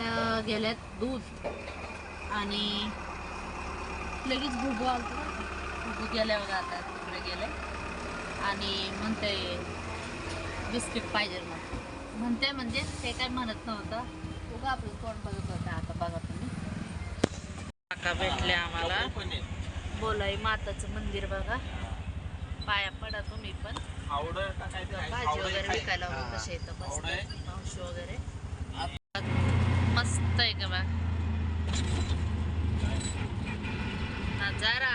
आणायला गेल्यात दूध आणि लगेच भुबू आलतो. भुबू गेल्या बघा आता तिकडे गेले आणि म्हणते बिस्किट पाहिजे मग म्हणते म्हणजे ते काय म्हणत नव्हतं. उगा आपलं तोंड बघत होतं आता बघा तुम्ही. काका भेटले आम्हाला. बोलाई माताचं मंदिर बघा. पाया पडा तुम्ही पण. भाजी वगैरे विकायला कसे येतं मस्त. मावशी वगैरे. मस्त आहे का बा नजारा.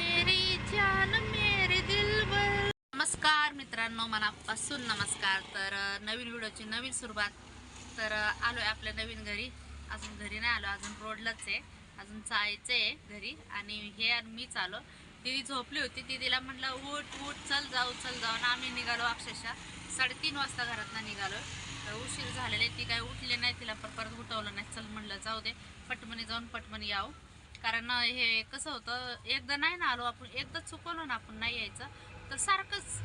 मेरी जान मेरे दिलबर नमस्कार मित्रांनो मनापासून नमस्कार. तर नवीन व्हिडिओची नवीन सुरुवात. तर आलो आहे आपल्या नवीन घरी. अजून घरी नाही आलो अजून रोडलाच आहे. अजून जायचं आहे घरी आणि हे आणि मीच आलो. दिदी झोपली होती. दिदीला म्हटलं उठ उठ चल जाऊ चल जाऊ. ना आम्ही निघालो अक्षरशः साडेतीन वाजता घरातनं निघालो तर उशीर झालेले ती काय उठले नाही तिला पण परत उठवलं नाही. चल म्हणलं जाऊ दे. पटमनी जाऊन पटमनी यावं. कारण हे कसं होतं एकदा नाही ना आलो आपण एकदा चुकवलो ना आपण नाही यायचं तर सारखंच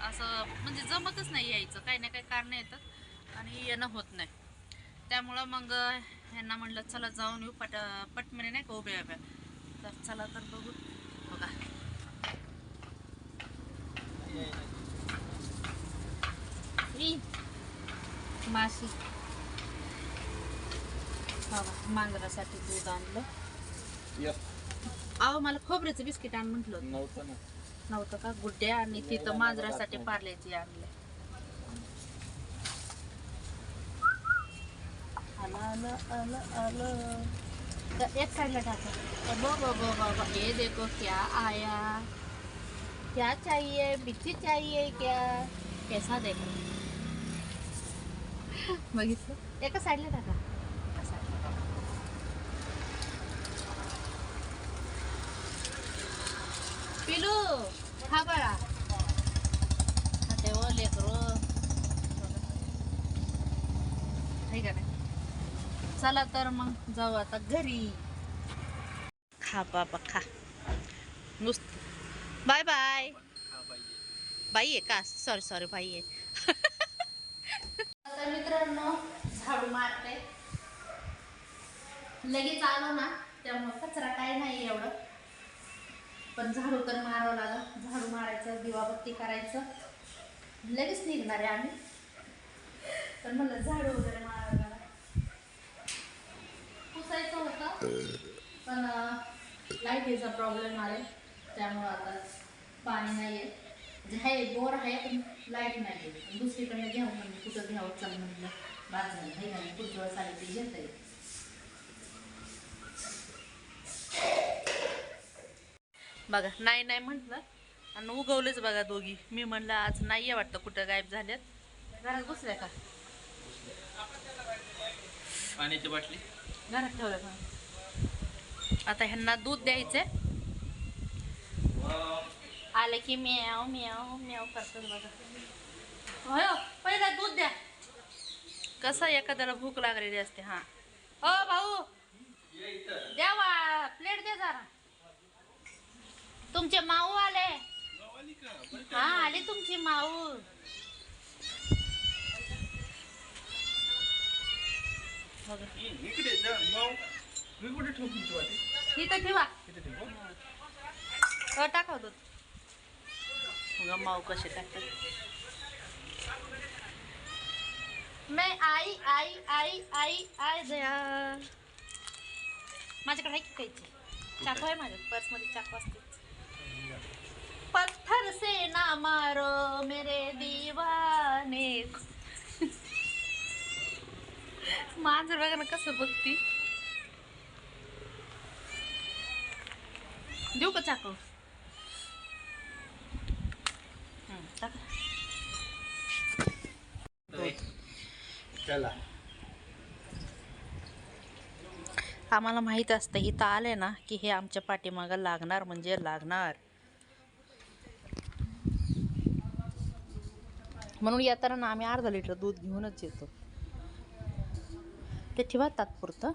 असं म्हणजे जमतच नाही यायचं. काही ना काही कारण येतात आणि येणं होत नाही. त्यामुळं मग यांना ह्यांना म्हणलं चला जाऊन येऊ पट पटमने नाही का उभ्या उभ्या. तर चला तर बघू. बघा. ई, माशी. मांजरासाठी दूध आणलं. अहो मला खोबऱ्याचं बिस्किट आण म्हटलं होतं. नव्हतं नव्हतं का? गुड्ड्या आणि तिथं मांजरासाठी पार्ल्याची आणले. आलं आलं आलं तर एक साइडला टाका. बो बो बो बो ये देखो क्या आया. क्या चाहिए? बिच्छी चाहिए क्या? कैसा देखो? बघितलं? एका साईडला टाका. पिलू हा बाळा हा ते ओ लेकरो आहे का नाही? चला तर मग जाऊ आता घरी. खा बाबा खा. नुसतं. Bye bye. बाई आहे का? सॉरी सॉरी बाई आहे. तर मित्रांनो झाडू मारते. लगेच आलो ना त्यामुळं कचरा काय नाही एवढं. पण झाडू तर मारावं लागलं. झाडू मारायचं दिवाबत्ती करायचं. लगेच निघणार आहे आम्ही. तर म्हणलं झाडू वगैरे मारावं लागलं. पुसायचं होतं पण लाईटीचा प्रॉब्लेम आले त्यामुळं आता पाणी नाही आहे म्हणजे आहे बोर आहे पण लाइट नाही आहे. दुसरीकडे घ्यावं म्हणजे कुठं घ्यावं चल म्हटलं बाद झालं हे नाही पुढच्या वेळेस आले ते घेता येईल बघा नाही नाही म्हटलं. आणि उगवलेच बघा दोघी. मी म्हणलं आज नाही आहे वाटतं कुठं गायब झाल्यात. घरात घुसल्या का? पाण्याची बाटली? घरात ठेवल्या का? आता ह्यांना दूध द्यायचंय. आलं की म्याव म्याव म्याव करतात बघा. होय हो, पहिला दूध द्या. कसं एखाद्याला भूक लागलेली असते हा. हो भाऊ. द्यावा प्लेट द्या जरा. तुमचे माऊ आले. हा आली तुमची माऊ. मी ठेवा इथे ठेवू. हो टाका दूध. मग माऊ कसे टाकतात मैं आई आई आई आई आई दया माझ्याकडे आहे की काहीची चाकू आहे माझ्या पर्समध्ये चाकू असते. पत्थर से ना मारो मेरे दीवाने. मांजर बघा ना कसं बघती. देऊ का चाकू हं, टाका. चला. आम्हाला माहीत असतं इथं आले ना की हे आमच्या पाठीमागं लागणार म्हणजे लागणार. म्हणून येताना आम्ही अर्धा लिटर दूध घेऊनच येतो. ते ठेवा तात्पुरतं.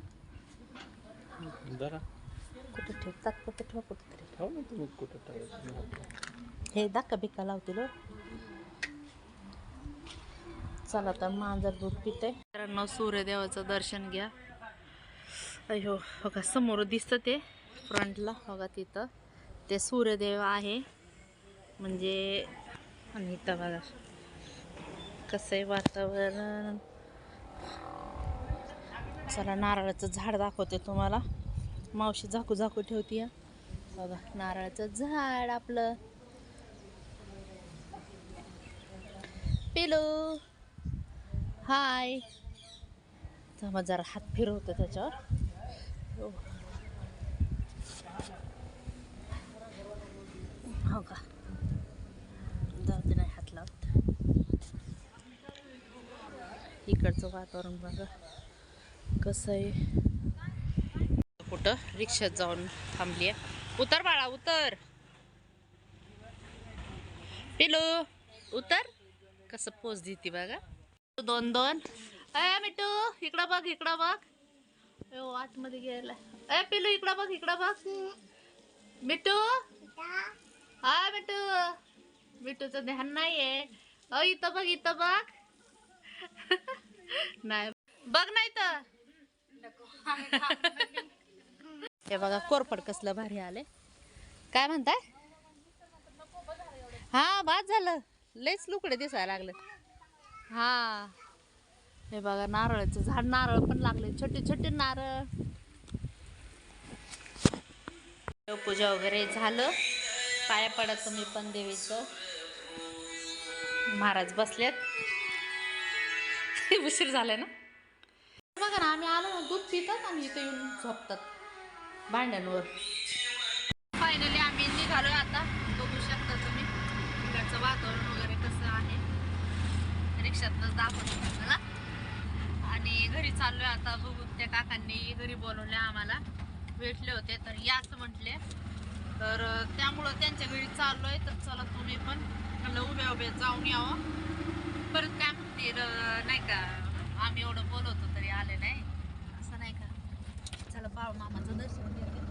कुठे ठेव? तात्पुरतं ठेवा कुठं ठेवायचं. हे दाखा बिका लावतील हो. चला तर मांजर दूध पिते. मित्रांनो सूर्यदेवाचं दर्शन घ्या. अयो बघा हो समोर दिसतं ते फ्रंटला. हो बघा तिथं. ते सूर्यदेव आहे. म्हणजे आणि इथं बघा. कसं आहे वातावरण. चला नारळाचं झाड दाखवते तुम्हाला. मावशी झाकू झाकू ठेवती बघा हो नारळाचं झाड आपलं. पेलो. हाय. थांबा जरा हात फिरवतो त्याच्यावर. हो. का? जाऊ नाही हात लावत. इकडचं वातावरण बघा. कसं आहे? कुठं? रिक्षात जाऊन थांबली आहे उतर बाळा उतर. पिलू उतर. कसं पोच देते बघा. दोन दोन. अय मिठू इकडं बघ इकडं बघ. आतमध्ये गेला अय पिलू इकडं बघ इकडं बघ. मिठू? हा मिठू. मिठूचं ध्यान नाहीये. अ इथं बघ इथं बघ. नाही. बघ नाही. तर हे बघा कोरपड कसलं भारी आले काय म्हणताय? हा बाद झालं. लयच लुकडे दिसायला लागले. हा. हे बघा नारळाचं झाड नारळ पण लागले. छोटे छोटे नारळ. पूजा वगैरे झालं. पाया पडत मी पण देवीचं. महाराज बसलेत. उशीर झालाय ना? बघा ना आम्ही आलो ना दूध पितात आणि इथे येऊन झोपतात भांड्यांवर. फायनली आम्ही निघालोय आता. बघू शकता तुम्ही. तिकडचं वातावरण वगैरे कसं आहे. रिक्षातनंच होते मला आणि घरी चाललोय आता बघू त्या काकांनी घरी बोलवले आम्हाला. भेटले होते तर याच म्हटले. तर त्यामुळं त्यांच्या घरी चाललोय तर चला तुम्ही पण. उभ्या उभे उभे जाऊन यावं. परत काय म्हणतील नाही का आम्ही एवढं बोलवतो तरी आले नाही. असं नाही का? चला बाळू मामाचं दर्शन घेते.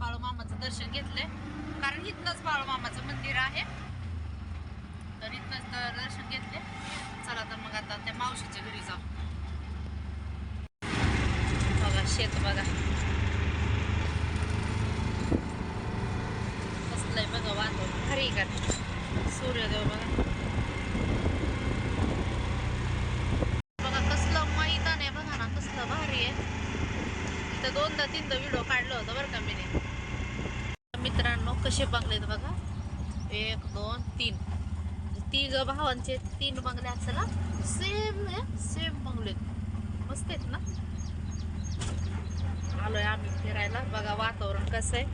बाळू मामाचं दर्शन घेतलंय. कारण इथनंच बाळू मामाचं मंदिर आहे. तर इथनंच दर्शन घेतले. चला तर मग आता त्या मावशीच्या घरी जाऊ. बघा शेत बघा. कसलंय बघा वातावरण. खरी का? सूर्यदेव बघा कसलं मैदान आहे बघा ना कसलं भारी आहे इथं दोनदा तीनदा व्हिडिओ काढलं होतं बरं का मी मित्रांनो कसे बंगलेत बघा एक दोन तीन तिघ भावांचे तीन बंगले असला सेम आहे सेम बंगले. मस्त आहेत ना? आलोय आम्ही फिरायला. बघा वातावरण कसं आहे.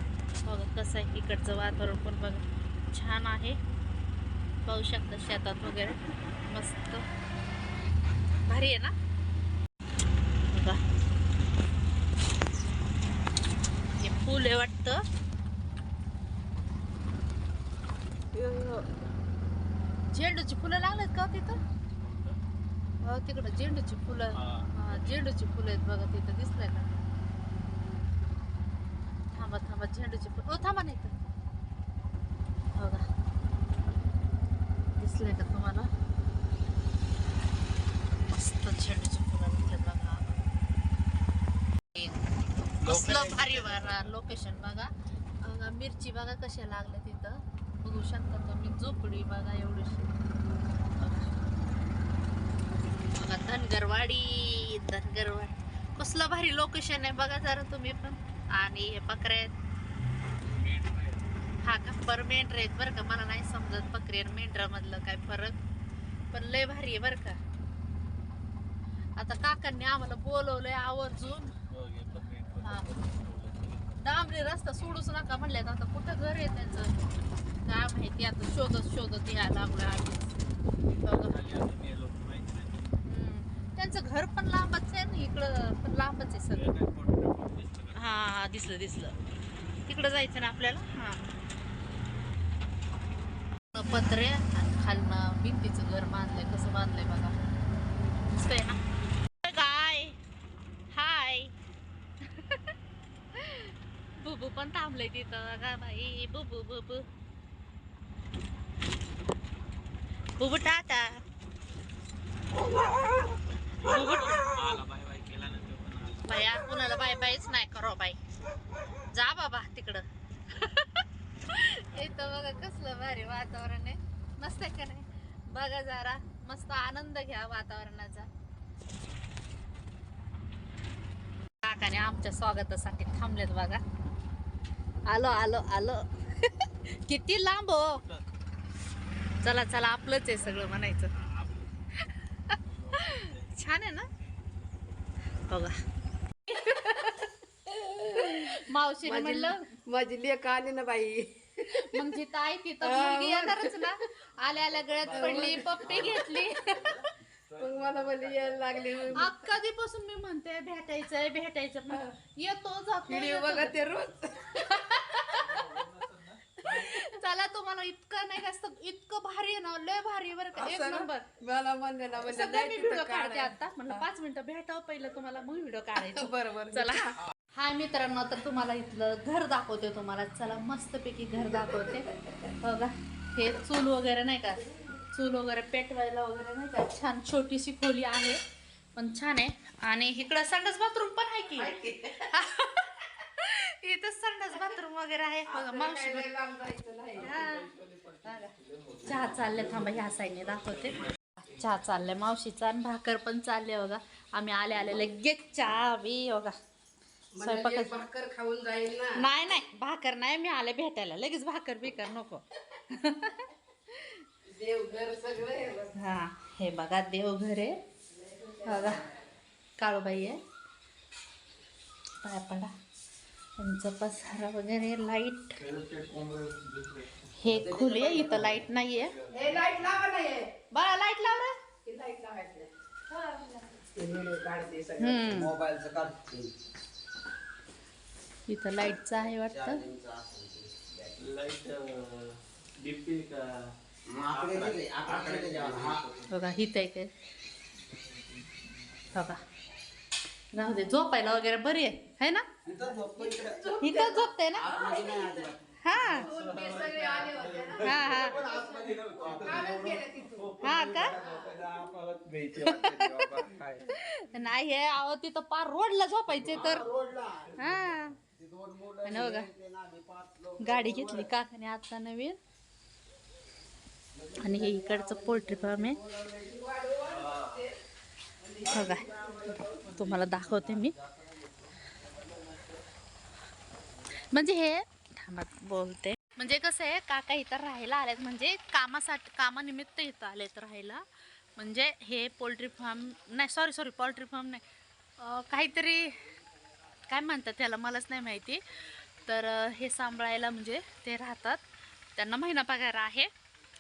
बघा कसं आहे. इकडचं वातावरण पण बघा. छान आहे. पाहू शकता शेतात वगैरे. मस्त. भारी आहे ना? बघा. हे फुल आहे वाटतं यो, यो. झेंडूची फुलं लागलेत का हो तिथं? हो तिकडं झेंडूची फुलं. हा. झेंडूची फुलं आहेत बघा तिथं दिसलंय का थांबा थांबा झेंडूची फुलं. हो थांबा नाही तर बघा. दिसलंय का तुम्हाला? मस्त झेंडूची फुलं दिसले बघा. कसलं भारी बघा लोकेशन बघा. बघा मिरची बघा कशा लागल्या तिथं बघू शकता तुम्ही झोपडी बघा एवढीशी. बघा धनगरवाडी धनगरवाडी. कसलं भारी लोकेशन आहे बघा जरा तुम्ही पण. आणि हे बकऱ्या आहेत. हा का पर मेंढर आहेत बरं का मला नाही समजत बकरी आणि मेंढरामधलं काय फरक. पण लय भारी आहे बरं का. आता काकांनी आम्हाला बोलवलंय आवर्जून. हा. डांबरी रस्ता सोडूच नका म्हणल्यात. आता कुठं घर आहे त्यांचं? काय माहिती आता शोधत शोधत या लागलं त्यांचं घर पण लांबच आहे ना इकडं पण लांबच आहे सगळं. हा हा दिसलं दिसलं. तिकडं जायचं ना आपल्याला? हा. पत्रे आणि खालनं भिंतीचं घर बांधलंय. कसं बांधलंय बघा. दिसतंय ना? काय हाय. बुबू पण थांबलंय तिथं. बघा बाई बुबू बुबू. बुबू टाटा बाया कुणाला बाय बायच नाही करो बाई. जा बाबा तिकडं. इथं बघा कसलं भारी वातावरण आहे. मस्त आहे का नाही? बघा जरा मस्त आनंद घ्या वातावरणाचा. काकाने आमच्या स्वागतासाठी थांबलेत बघा. आलो आलो आलो. किती लांब हो. चला चला आपलंच आहे सगळं म्हणायचं. छान आहे ना? बघा. मावशीने म्हणलं माझी लेख आली ना बाई. मग जिथं आहे तिथं मुलगी येणारच ना. आल्या आल्या गळ्यात पडली पप्पी घेतली. मग मला बोलली यायला लागली. कधीपासून मी म्हणते भेटायचंय भेटायचं पण येतो जातो. बघा ते रोज. तुम्हाला इतकं नाही का सग- इतकं भारी आहे ना लय भारी आहे बरं का. एक असं ना? नंबर. मला म्हणजे सगळं मी व्हिडिओ काढते काढायला. आता. म्हणलं पाच मिनिटं भेटावं पहिलं तुम्हाला मग व्हिडिओ काढायचा. बरं बरं चला. हाय मित्रांनो तर तुम्हाला इथलं घर दाखवते तुम्हाला. चला मस्तपैकी घर दाखवते. बघा हे चूल वगैरे नाही का? चूल वगैरे पेटवायला वगैरे नाही का? छान छोटीशी खोली आहे पण छान आहे. आणि इकडं संडास बाथरूम पण आहे की. इथं संडास बाथरूम वगैरे आहे. बघा मावशी. चहा चालले थांबा ह्या साईडने दाखवते. चहा चालले मावशीचा आणि भाकर पण चालले बघा. आम्ही आले आले लगेच चहा बी बघा. स्वयंपाक भाकर खाऊन जाईल नाही नाही. भाकर नाही मी आले भेटायला. लगेच भाकर बिकर नको. देव घर सगळं. हा हे बघा देवघर आहे. बघा. काळूबाई आहे. पाया पडा. त्यांचं पसारा वगैरे लाइट हे खोली आहे इथं लाइट नाहीये. हे लाइट लावा नाही हे. बाळा लाइट लाव रे. हे लाइट लावायचं इथं लाईटचं आहे वाटतं. हा. बघा हित आहे. काय बघा. राहू दे झोपायला वगैरे बरी आहे. है ना? इथं झोपतो इकडे. इथं झोपते ना? हा हा. हा हा. का? नाही हे अहो तिथं पार रोडला झोपायचे तर. रोडला. हा. बघा गाडी घेतली काकाने आता नवीन. आणि हे इकडचं पोल्ट्री फार्म आहे. बघा तुम्हाला दाखवते मी. म्हणजे हे? थांबा बोलते. म्हणजे कसं आहे काका इथं राहायला आलेत म्हणजे कामासाठी कामानिमित्त इथं आलेत राहायला. म्हणजे हे पोल्ट्री फार्म नाही सॉरी सॉरी पोल्ट्री फार्म नाही. काहीतरी काय म्हणतात त्याला मलाच नाही माहिती. तर हे सांभाळायला म्हणजे ते राहतात. त्यांना महिना पगार आहे.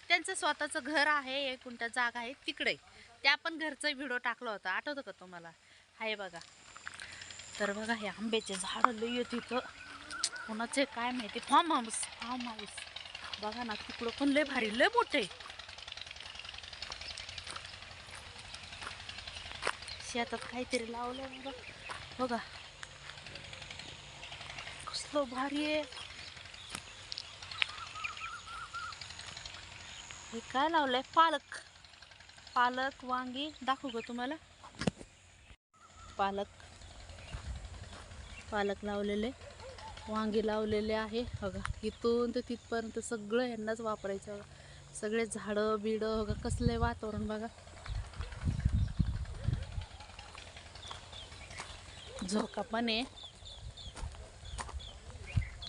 त्यांचं स्वतःचं घर आहे एक कुंठ्या जागा आहे तिकडे. त्या पण घरचा व्हिडिओ टाकला होता. आठवतं का तुम्हाला? आहे बघा. तर बघा हे आंब्याचे झाडं लई तिथं कोणाचे काय माहिती? फार्म हाऊस फार्म हाऊस बघा ना तिकडं पण लय भारी लय मोठे. शेतात काहीतरी लावलं बघा. बघा. कसलं भारी आहे. हे काय लावलंय? पालक. पालक वांगी. दाखवू ग तुम्हाला? पालक. पालक लावलेले. वांगी लावलेले आहे. बघा इथून तर तिथपर्यंत सगळं यांनाच वापरायचं बघा सगळे झाडं बिडं बघा कसले वातावरण बघा. झोका पण आहे.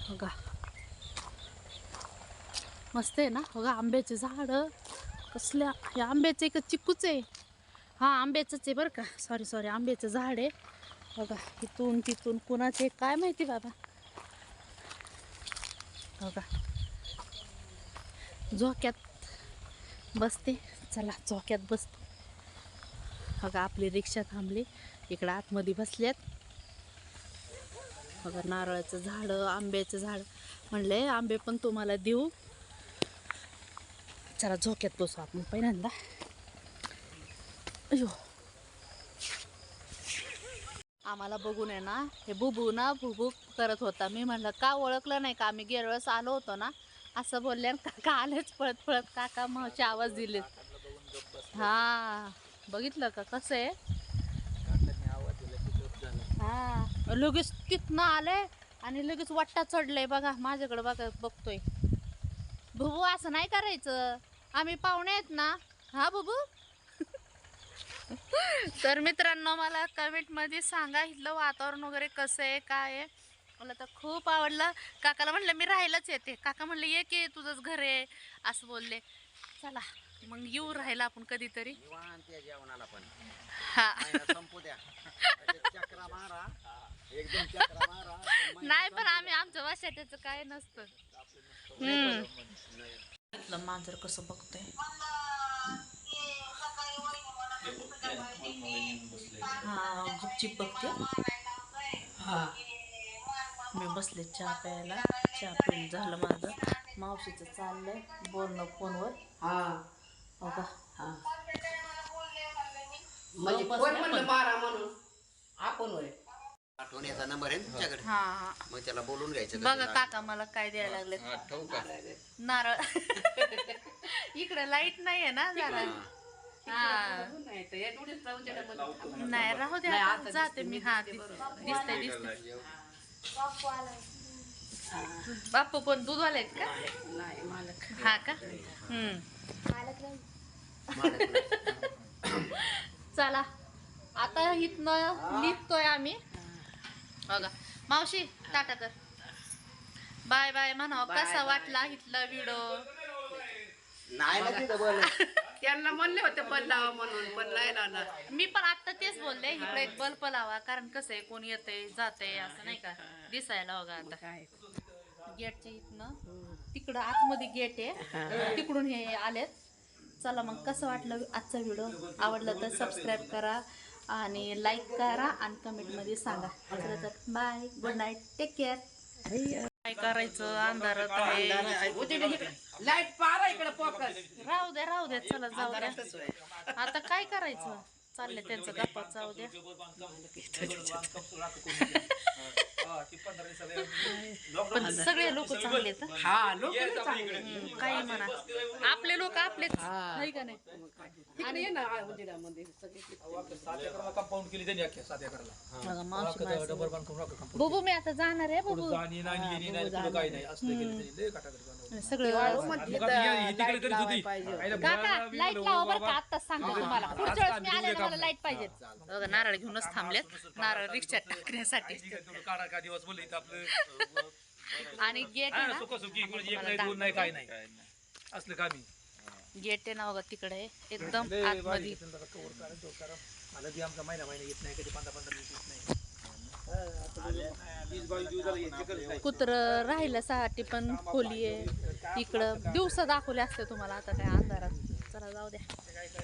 बघा. मस्त आहे ना? बघा आंब्याचे झाड. कसल्या हे आंब्याचे का चिकूच आहे. हा आंब्याचंच आहे बरं का. सॉरी सॉरी आंब्याचं झाड आहे. बघा इथून तिथून कुणाचे काय माहिती बाबा. हो बघा झोक्यात बसते. चला झोक्यात बसते. हो का आपली रिक्षा थांबली. इकडं आतमध्ये बसल्यात बघा हो नारळाचं झाडं आंब्याचं झाड. म्हणले आंबे पण तुम्हाला देऊ. चला झोक्यात बसू आपण पहिल्यांदा. अयो आम्हाला बघून आहे ना हे बुबू ना भुबू करत होता. मी म्हणलं का ओळखलं नाही का? आम्ही गेल्या आलो होतो ना. असं बोलले काका आलेच पळत पळत काका मावशी आवाज दिले. हा बघितलं का? कसं आहे? हां हा लगेच तिथनं आले आणि लगेच वाट्टा चढलंय बघा माझ्याकडे बघा बघतोय. भुबू असं नाही करायचं. आम्ही पाहुणे आहेत ना. हा बुबू? तर मित्रांनो मला कमेंटमध्ये सांगा इथलं वातावरण वगैरे कसं आहे काय आहे? मला तर खूप आवडलं. काकाला म्हणलं मी राहायलाच येते. काका म्हणलं ये की तुझंच घर आहे. असं बोलले. चला मग येऊ राहायला आपण कधीतरी. जेवणाला पण. हा. संपू द्या. नाही पण आम्ही आमच्या वाशाट्याचं काय नसतं. हम्म. मांजर कसं बघतोय? हा हा. मी बसले चहा प्यायला. चहा पिऊन झालं माझं. मावशीचं चाललंय बोलणं फोनवर. हा. हो. का हा म्हणजे कोण म्हणलं मारा म्हणून. आपण होय आठवणीचा नंबर आहे ना तुमच्याकडे? हा हा. मग त्याला बोलून घ्यायचं बघा काका मला काय द्यायला लागले का? नारळ. इकडे लाइट नाहीये ना जरा. नाही द्या ना मला. नाही राहू द्या नाही, आता जाते मी. हा दिसतंय दिसतंय हा. बापू पण दूधवाले आहेत का? नाही मालक. हा का? हम्म. चला आता इथनं निघतोय आम्ही. बघा मावशी टाटा कर. बाय बाय म्हणा कसा. वाटला इथला व्हिडिओ? नाही त्यांना म्हणले होते पण लावा म्हणून पण नाही ना मी पण आता तेच बोलले इकडे एक बल्ब लावा कारण कसं आहे कोण येते जाते असं नाही का? दिसायला बघा आता. काय? गेटच्या इथनं तिकडं आतमध्ये गेट आहे. तिकडून हे आलेत. चला मग कसं वाटलं आजचा व्हिडिओ? आवडलं तर सबस्क्राईब करा आणि लाईक करा आणि कमेंटमध्ये सांगा. तर bye good night take care काय करायचं? अंधारात आहे. लाइट पारा इकडे फोकस. राहू द्या राहू द्या. चला जाऊ द्या. आता काय करायचं? चाललंय त्यांचं गप्पा जाऊ द्या. पण सगळे लोक चांगले आहेत हं. हा लोक चांगले हम्म, काही म्हणा. आपले लोक आपलेच आहे का नाही? तिकडे ये ना उजेडामध्ये सगळे सात एकराला कंपाऊंड केली त्यांनी अख्ख्या सात एकराला. बघा मावशी डबर माझं बांधून राखा कंपाऊंड बुबू मी आता जाणार आहे बुबू. जाणी नाही येणी नाही पुढं काही नाही. असलं केलं त्यांनी. लय काटाकाटी बनवलं. सगळे मग आता ही- ही तिकडे करीत होती. आईला काका बोलायला लाइट लावा बरं का बाबा. आत्ताच सांगतो तुम्हाला. पुढच्या वेळेस मी आले ना मला लाइट पाहिजे बघा नारळ घेऊनच थांबलेत. नारळ रिक्षात टाकण्यासाठी. ठीक आहे, तेवढं काढा का दिवस बोलले इथं आपलं? आणि गेट आहे ना? सुखसुखी कोणाची एक नाही दोन नाही काय नाही. असलं कामी गेट आहे ना बघा तिकडे. एकदम लय आतमध्ये. बारीक आहे, त्यांचा कवर करा, तो करा. मला ती आमचा महिना महिना येत नाही कधी पंधरा पंधरा दिवस येत नाही. वीस बावीस दिवसाला येते, खरंच नाही. कुत्र राहिल्यासाठी पण खोली आहे. इकडं दिवसा दाखवले असते तुम्हाला आता काय अंधारात. चला जाऊ द्या.